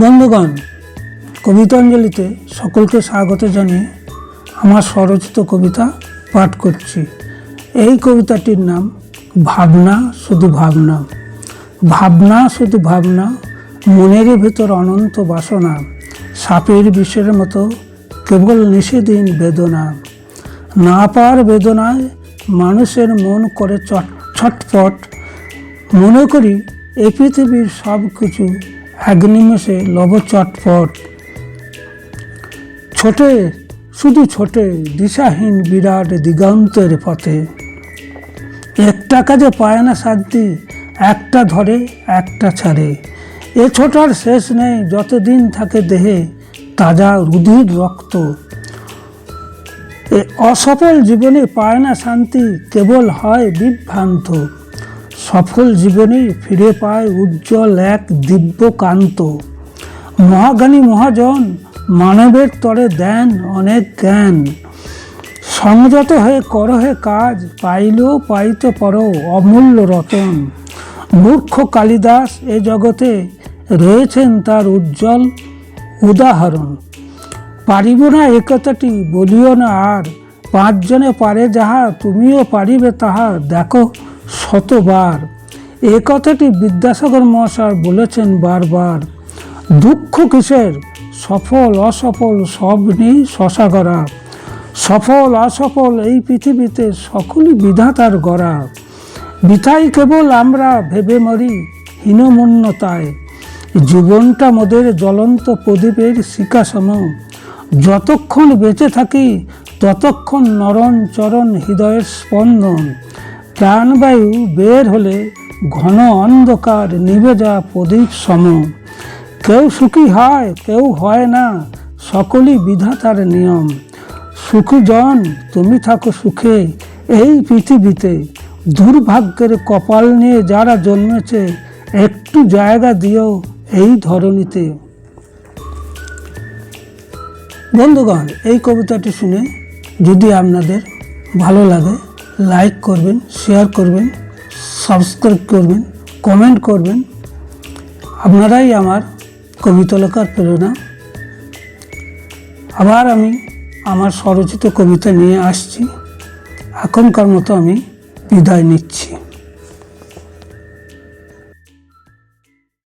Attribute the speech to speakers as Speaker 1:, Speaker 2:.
Speaker 1: বন্ধুগণ, কবিতাঞ্জলিতে সকলকে স্বাগত জানিয়ে আমার স্বরচিত কবিতা পাঠ করছি। এই কবিতাটির নাম, ভাবনা শুধু ভাবনা। ভাবনা শুধু ভাবনা, মনের ভেতর অনন্ত বাসনা, সাপের বিষের মতো কেবল নিষেদিন বেদনা। না পার বেদনায় মানুষের মন করে চট ছটফট মনে করি, এ পৃথিবীর সব কিছু এক নিমেষে লব চটপট। ছোটে, শুধু ছোটে, দিশাহীন বিরাট দিগন্তের পথে। একটা কাজে পায় না শান্তি, একটা ধরে, একটা ছাড়ে। এ ছোটার শেষ নেই, যতদিন থাকে দেহে তাজা রুধির রক্ত। এ অসফল জীবনে পায় না শান্তি, কেবল হয় বিভ্রান্ত। সফল জীবনে ফিরে পায় উজ্জ্বল এক দিব্য কান্ত মহাজ্ঞানী মহাজন মানবের তরে দেন অনেক জ্ঞান। সংযত হয়ে করহে কাজ, পাইলেও পাইতে পরো অমূল্য রতন। মূর্খ কালিদাস এ জগতে রয়েছেন তার উজ্জ্বল উদাহরণ। পারিব না এ কথাটি, বলিও না আর। পাঁচজনে পারে যাহা, তুমিও পারিবে তাহা। দেখো শতবার। এ কথাটি বিদ্যাসাগর মহাশয় বলেছেন বারবার। দুঃখ কিসের? সফল, অসফল, সব নেই শশাগরা সফল, অসফল এই পৃথিবীতে সকলই বিধাতার গড়া। বিথাই কেবল আমরা ভেবে মরি হীনমন্যতায়। জীবনটা মোদের জ্বলন্ত প্রদীপের শিকাসম যতক্ষণ বেঁচে থাকি, ততক্ষণ নরণ চরণ হৃদয়ের স্পন্দন। প্রাণবায়ু বের হলে ঘন অন্ধকার নিভে যা প্রদীপ সম। কেউ সুখী হয়, কেউ হয় না, সকলই বিধাতার নিয়ম। সুখীজন, তুমি থাকো সুখে এই পৃথিবীতে। দুর্ভাগ্যের কপাল নিয়ে যারা জন্মেছে, একটু জায়গা দিও এই ধরনীতে বন্ধুগণ, এই কবিতাটি শুনে যদি আপনাদের ভালো লাগে লাইক করবেন শেয়ার করবেন সাবস্ক্রাইব করবেন কমেন্ট করবেন। আপনারাই আমার কবিতা লেখার প্রেরণা। আবার আমি আমার স্বরচিত কবিতা নিয়ে আসছি। এখনকার মতো আমি বিদায় নিচ্ছি।